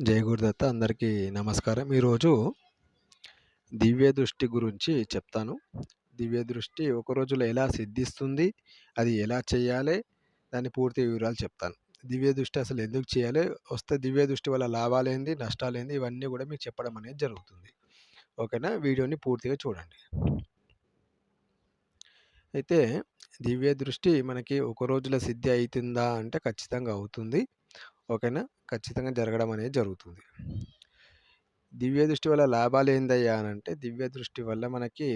జై గురుదత్త అందరికీ నమస్కారం. ఈరోజు దివ్య దృష్టి గురించి చెప్తాను. దివ్య దృష్టి ఒక రోజులో ఎలా సిద్ధిస్తుంది? అది ఎలా చేయాలి? దాని పూర్తి వివరాలు చెప్తాను. దివ్య దృష్టి అసలు ఎందుకు చేయాలి? వస్తే దివ్య దృష్టి వల్ల లాభాలేంది? నష్టాలేంది? ఇవన్నీ కూడా మీకు చెప్పడం అనేది జరుగుతుంది. ఓకేనా? వీడియోని పూర్తిగా చూడండి. అయితే దివ్య దృష్టి మనకి ఒక రోజులో సిద్ధి అవుతుందా అంటే ఖచ్చితంగా అవుతుంది. ఓకేనా? ఖచ్చితంగా జరగడం అనేది జరుగుతుంది. దివ్య దృష్టి వల్ల లాభాలు ఏందయ్యా అని అంటే దివ్య దృష్టి వల్ల మనకి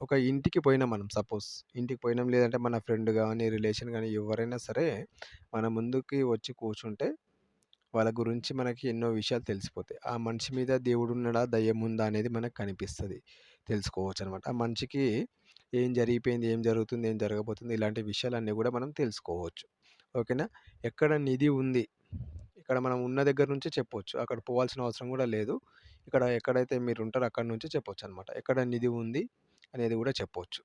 ఒక ఇంటికి పోయినాం మనం సపోజ్. ఇంటికి పోయినాం లేదంటే మన ఫ్రెండ్ కానీ రిలేషన్ కానీ ఎవరైనా సరే మన ముందుకి వచ్చి కూర్చుంటే వాళ్ళ గురించి మనకి ఎన్నో విషయాలు తెలిసిపోతాయి. ఆ మనిషి మీద దేవుడు ఉన్నడా దయ్యం ఉందా అనేది మనకు కనిపిస్తుంది తెలుసుకోవచ్చు అనమాట ఆ మనిషికి ఏం జరిగిపోయింది? ఏం జరుగుతుంది? ఏం జరగబోతుంది? ఇలాంటి విషయాలన్నీ కూడా మనం తెలుసుకోవచ్చు. ఓకేనా? ఎక్కడ నిధి ఉంది? ఇక్కడ మనం ఉన్న దగ్గర నుంచే చెప్పొచ్చు. అక్కడ పోవాల్సిన అవసరం కూడా లేదు. ఇక్కడ ఎక్కడైతే మీరు ఉంటారో అక్కడ నుంచే నుంచి చెప్పొచ్చనమాట. ఎక్కడ నిధి ఉంది అనేది కూడా చెప్పొచ్చు.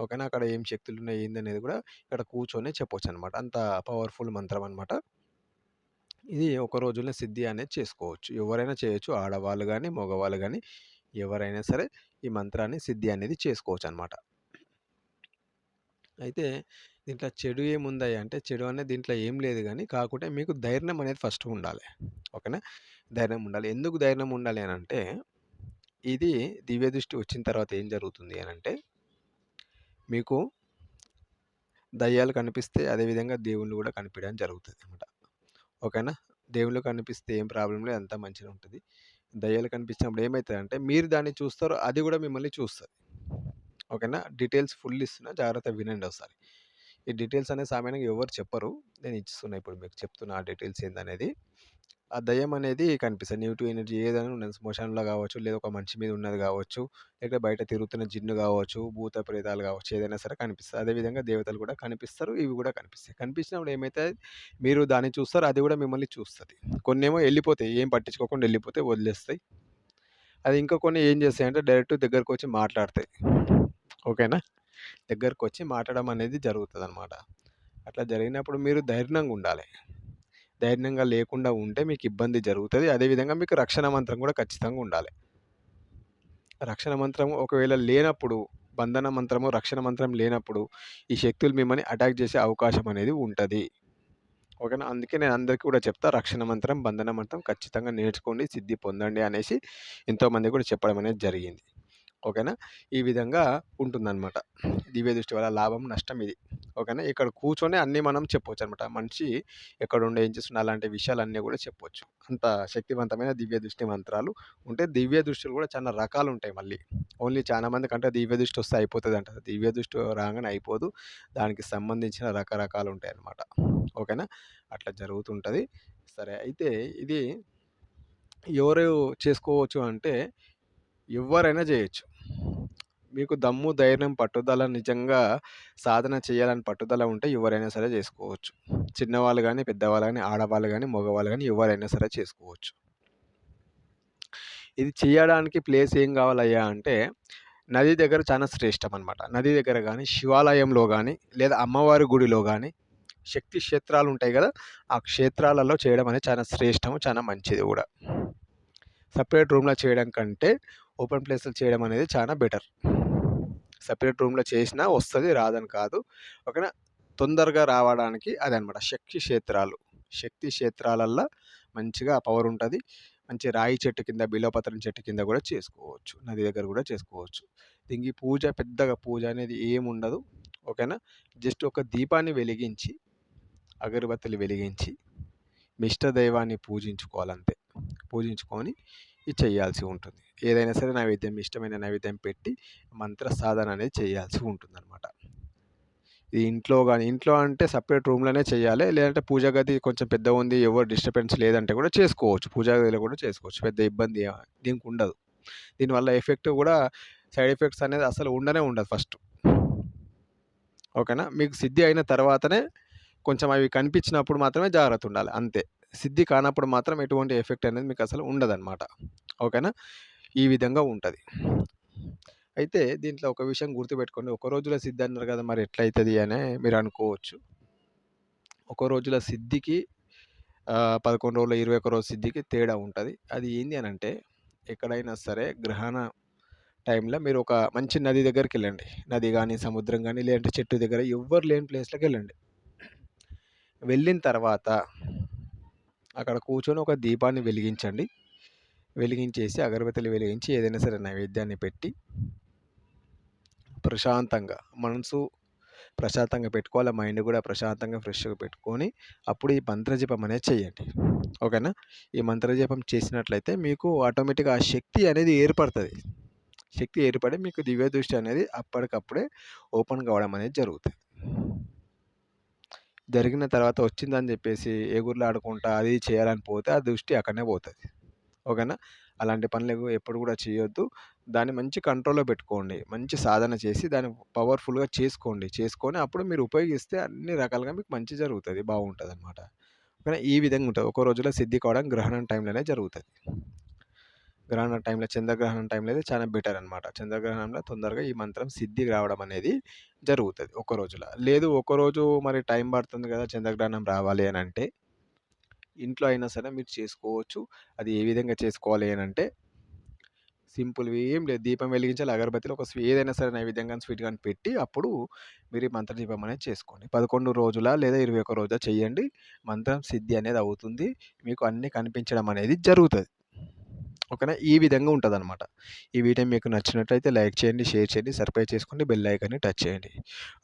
ఓకేనా? అక్కడ ఏం శక్తులు ఉన్నాయి ఏంది అనేది కూడా ఇక్కడ కూర్చొని చెప్పవచ్చు అనమాట అంత పవర్‌ఫుల్ మంత్రం అనమాట. ఇది ఒక రోజులో సిద్ధి అనేది చేసుకోవచ్చు. ఎవరైనా చేయొచ్చు. ఆడవాళ్ళు కానీ మగవాళ్ళు కానీ ఎవరైనా సరే ఈ మంత్రాన్ని సిద్ధి అనేది చేసుకోవచ్చు అనమాట అయితే దీంట్లో చెడు ఏముందయ్యా అంటే, చెడు అనేది దీంట్లో ఏం లేదు కానీ కాకుంటే మీకు ధైర్యం అనేది ఫస్ట్ ఉండాలి. ఓకేనా? ధైర్యం ఉండాలి. ఎందుకు ధైర్యం ఉండాలి అని అంటే ఇది దివ్య దృష్టి వచ్చిన తర్వాత ఏం జరుగుతుంది అని అంటే మీకు దయ్యాలు కనిపిస్తే అదే విధంగా దేవుళ్ళు కనిపించడం జరుగుతుంది అనమాట ఓకేనా? దేవుళ్ళు కనిపిస్తే ఏం ప్రాబ్లం లేదు. అంతా మంచిగా ఉంటుంది దయ్యాలు కనిపించినప్పుడు ఏమవుతుంది అంటే మీరు దాన్ని చూస్తారో అది కూడా మిమ్మల్ని చూస్తుంది ఓకేనా? డీటెయిల్స్ ఫుల్ ఇస్తున్నా జాగ్రత్తగా వినండి ఒకసారి. ఈ డీటెయిల్స్ అనేది సామాన్యంగా ఎవరు చెప్పరు. నేను ఇస్తున్నా ఇప్పుడు మీకు చెప్తున్నా ఆ డీటెయిల్స్ ఏందనేది. ఆ దయ్యం అనేది కనిపిస్తుంది నెగిటివ్ ఎనర్జీ ఏదైనా ఉన్నది శ్మశానంలో కావచ్చు లేదా ఒక మనిషి మీద ఉన్నది కావచ్చు లేకపోతే బయట తిరుగుతున్న జిన్ను కావచ్చు భూత ప్రేతాలు కావచ్చు ఏదైనా సరే కనిపిస్తుంది అదేవిధంగా దేవతలు కూడా కనిపిస్తారు. ఇవి కూడా కనిపిస్తాయి. కనిపించినప్పుడు ఏమైతే మీరు దాన్ని చూస్తారు. అది కూడా మిమ్మల్ని చూస్తది. కొన్నేమో వెళ్ళిపోతాయి ఏం పట్టించుకోకుండా వెళ్ళిపోతే వదిలేస్తాయి. అది ఇంకా కొన్ని ఏం చేస్తాయి అంటే డైరెక్ట్ దగ్గరకొచ్చి మాట్లాడతాయి. ఓకేనా? దగ్గరకు వచ్చి మాట్లాడడం అనేది జరుగుతదనమాట. అట్లా జరిగినప్పుడు మీరు ధైర్యంగా ఉండాలి. ధైర్యంగా లేకుండా ఉంటే మీకు ఇబ్బంది జరుగుతుంది అదేవిధంగా మీకు రక్షణ మంత్రం కూడా ఖచ్చితంగా ఉండాలి. రక్షణ మంత్రం ఒకవేళ లేనప్పుడు, బంధన మంత్రము, రక్షణ మంత్రం లేనప్పుడు ఈ శక్తులు మిమ్మల్ని అటాక్ చేసే అవకాశం అనేది ఉంటుంది ఓకేనా? అందుకే నేను అందరికీ కూడా చెప్తా రక్షణ మంత్రం, బంధన మంత్రం ఖచ్చితంగా నేర్చుకోండి, సిద్ధి పొందండి అనేసి ఎంతోమంది కూడా చెప్పడం అనేది జరిగింది. ఓకేనా? ఈ విధంగా ఉంటుందనమాట. దివ్య దృష్టి వల్ల లాభం, నష్టం ఇది. ఓకేనా? ఇక్కడ కూర్చొని అన్నీ మనం చెప్పొచ్చనమాట. మనిషి ఎక్కడుండి ఏం చేస్తున్నా అలాంటి విషయాలన్నీ కూడా చెప్పొచ్చు. అంత శక్తివంతమైన దివ్య దృష్టి మంత్రాలు ఉంటే దివ్య దృష్టిలు కూడా చాలా రకాలు ఉంటాయి మళ్ళీ. ఓన్లీ చాలా మందికంటే దివ్య దృష్టి వస్తే అయిపోతుంది అంటారు దివ్య దృష్టి రాగానే అయిపోదు. దానికి సంబంధించిన రకరకాలు ఉంటాయి అన్నమాట ఓకేనా? అట్లా జరుగుతుంటుంది సరే అయితే ఇది ఎవరు చేసుకోవచ్చు అంటే ఎవ్వరైనా చేయొచ్చు మీకు దమ్ము, ధైర్యం, పట్టుదల నిజంగా సాధన చేయాలని పట్టుదల ఉంటే ఎవరైనా సరే చేసుకోవచ్చు. చిన్నవాళ్ళు కానీ పెద్దవాళ్ళు కానీ ఆడవాళ్ళు కానీ మగవాళ్ళు కానీ ఎవరైనా సరే చేసుకోవచ్చు. ఇది చేయడానికి ప్లేస్ ఏం కావాలయ్యా అంటే, నది దగ్గర చాలా శ్రేష్టం అనమాట నది దగ్గర కానీ శివాలయంలో కానీ లేదా అమ్మవారి గుడిలో కానీ శక్తి క్షేత్రాలు ఉంటాయి కదా ఆ క్షేత్రాలలో చేయడం అనేది చాలా శ్రేష్టం. చాలా మంచిది కూడా సపరేట్ రూమ్‌లో చేయడం కంటే ఓపెన్ ప్లేస్‌లో చేయడం అనేది చాలా బెటర్. సపరేట్ రూమ్‌లో చేసినా వస్తుంది రాదని కాదు. ఓకేనా? తొందరగా రావడానికి అదనమాట. శక్తి క్షేత్రాలు. శక్తి క్షేత్రాలల్లో మంచిగా పవర్ ఉంటుంది మంచి రాయి చెట్టు కింద, బిలోపత్రం చెట్టు కింద కూడా చేసుకోవచ్చు. నది దగ్గర కూడా చేసుకోవచ్చు. దీనికి పూజ పెద్దగా పూజ అనేది ఏముండదు. ఓకేనా? జస్ట్ ఒక దీపాన్ని వెలిగించి, అగరబత్తులు వెలిగించి, మీ ఇష్ట పూజించుకోవాలంతే. పూజించుకొని చేయాల్సి ఉంటుంది. ఏదైనా సరే నైవేద్యం ఇష్టమైన నైవేద్యం పెట్టి మంత్ర సాధన అనేది చేయాల్సి ఉంటుంది అనమాట ఇది ఇంట్లో కానీ ఇంట్లో అంటే సపరేట్ రూమ్‌లోనే చేయాలి. లేదంటే పూజ గది కొంచెం పెద్దగుంది. ఎవరు డిస్టర్బెన్స్ లేదంటే కూడా చేసుకోవచ్చు. పూజా గదిలో కూడా చేసుకోవచ్చు. పెద్ద ఇబ్బంది దీనికి ఉండదు. దీనివల్ల ఎఫెక్ట్ కూడా సైడ్ ఎఫెక్ట్స్ అనేది అసలు ఉండనే ఉండదు ఫస్ట్. ఓకేనా? మీకు సిద్ధి అయిన తర్వాతనే కొంచెం అవి కనిపించినప్పుడు మాత్రమే జాగ్రత్త ఉండాలి. అంతే. సిద్ధి కానప్పుడు మాత్రం ఎటువంటి ఎఫెక్ట్ అనేది మీకు అసలు ఉండదనమాట. ఓకేనా? ఈ విధంగా ఉంటుంది అయితే దీంట్లో ఒక విషయం గుర్తుపెట్టుకోండి. ఒక రోజులో సిద్ధి అన్నారు కదా మరి ఎట్లయితుంది అని మీరు అనుకోవచ్చు. ఒక రోజుల సిద్ధికి పదకొండు రోజుల ఇరవై ఒక రోజు సిద్ధికి తేడా ఉంటుంది అది ఏంది అని అంటే ఎక్కడైనా సరే గ్రహణ టైంలో మీరు ఒక మంచి నది దగ్గరికి వెళ్ళండి నది కానీ సముద్రం కానీ లేదంటే చెట్టు దగ్గర ఎవ్వరు లేని ప్లేస్లోకి వెళ్ళండి వెళ్ళిన తర్వాత అక్కడ కూర్చొని ఒక దీపాన్ని వెలిగించండి. వెలిగించేసి అగరబత్తులు వెలిగించి ఏదైనా సరే నైవేద్యాన్ని పెట్టి ప్రశాంతంగా మనసు ప్రశాంతంగా పెట్టుకోవాలి. మైండ్ కూడా ప్రశాంతంగా ఫ్రెష్‌గా పెట్టుకొని అప్పుడు ఈ మంత్రజపం అనేది చేయండి. ఓకేనా? ఈ మంత్రజపం చేసినట్లయితే మీకు ఆటోమేటిక్‌గా ఆ శక్తి అనేది ఏర్పడుతుంది శక్తి ఏర్పడి మీకు దివ్య దృష్టి అనేది అప్పటికప్పుడే ఓపెన్ కావడం అనేది జరుగుతుంది జరిగిన తర్వాత వచ్చిందని చెప్పేసి జెప్పేసి ఎగురులాడుకుంటా అది చేయాలని పోతే ఆ దృష్టి అక్కడనే పోతుంది ఓకేనా? అలాంటి పనులు ఎప్పుడు కూడా చేయొద్దు. దాన్ని మంచి కంట్రోల్‌లో పెట్టుకోండి. మంచి సాధన చేసి దాన్ని పవర్‌ఫుల్‌గా చేసుకోండి. చేసుకొని అప్పుడు మీరు ఉపయోగిస్తే అన్ని రకాలుగా మీకు మంచి జరుగుతుంది బాగుంటుంది ఓకేనా? ఈ విధంగా ఉంటుంది ఒక రోజులో సిద్ధి కావడం గ్రహణం టైంలోనే జరుగుతుంది గ్రహణ టైంలో చంద్రగ్రహణం టైంలో అయితే చాలా బెటర్ అనమాట. చంద్రగ్రహణంలో తొందరగా ఈ మంత్రం సిద్ధి రావడం అనేది జరుగుతుంది ఒక రోజులో. లేదు ఒకరోజు మరి టైం పడుతుంది కదా చంద్రగ్రహణం రావాలి అని అంటే ఇంట్లో అయినా సరే మీరు చేసుకోవచ్చు. అది ఏ విధంగా చేసుకోవాలి అని అంటే సింపుల్‌వి ఏం లేదు. దీపం వెలిగించాలి, అగరబత్తిలో ఒక ఏదైనా సరే నైవేద్యం గాని, స్వీట్ కానీ పెట్టి అప్పుడు మీరు ఈ మంత్రదీపం అనేది చేసుకోండి. 11 రోజులా లేదా 21 రోజా చేయండి. మంత్రం సిద్ధి అనేది అవుతుంది. మీకు అన్నీ కనిపించడం అనేది జరుగుతుంది ఓకేనా? ఈ విధంగా ఉంటదనమాట. ఈ వీడియో మీకు నచ్చినట్లయితే లైక్ చేయండి, షేర్ చేయండి, సబ్స్క్రైబ్ చేసుకోండి, బెల్ ఐకాన్‌ని టచ్ చేయండి.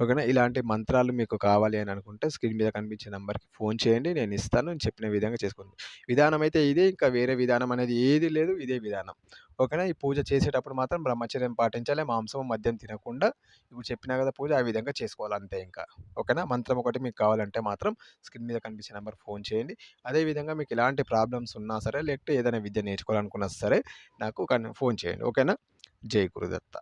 ఓకేనా? ఇలాంటి మంత్రాలు మీకు కావాలి అని అనుకుంటే స్క్రీన్ మీద కనిపించే నెంబర్కి ఫోన్ చేయండి. నేను ఇస్తాను. నేను చెప్పిన విధంగా చేసుకోండి. విధానం అయితే ఇదే. ఇంకా వేరే విధానం అనేది ఏది లేదు. ఇదే విధానం. ఓకేనా? ఈ పూజ చేసేటప్పుడు మాత్రం బ్రహ్మచర్యం పాటించాలి. మాంసం, మద్యం తినకుండా ఇప్పుడు చెప్పినా కదా పూజ ఆ విధంగా చేసుకోవాలి అంతే ఇంకా. ఓకేనా? మంత్రం ఒకటి మీకు కావాలంటే మాత్రం స్క్రీన్ మీద కనిపించే నెంబర్ ఫోన్ చేయండి. అదే విధంగా మీకు ఎలాంటి ప్రాబ్లమ్స్ ఉన్నా సరే లేకపోతే ఏదైనా విద్య నేర్చుకోవాలనుకున్నా సరే నాకు కన్ ఫోన్ చేయండి. ఓకేనా? జై గురుదత్త.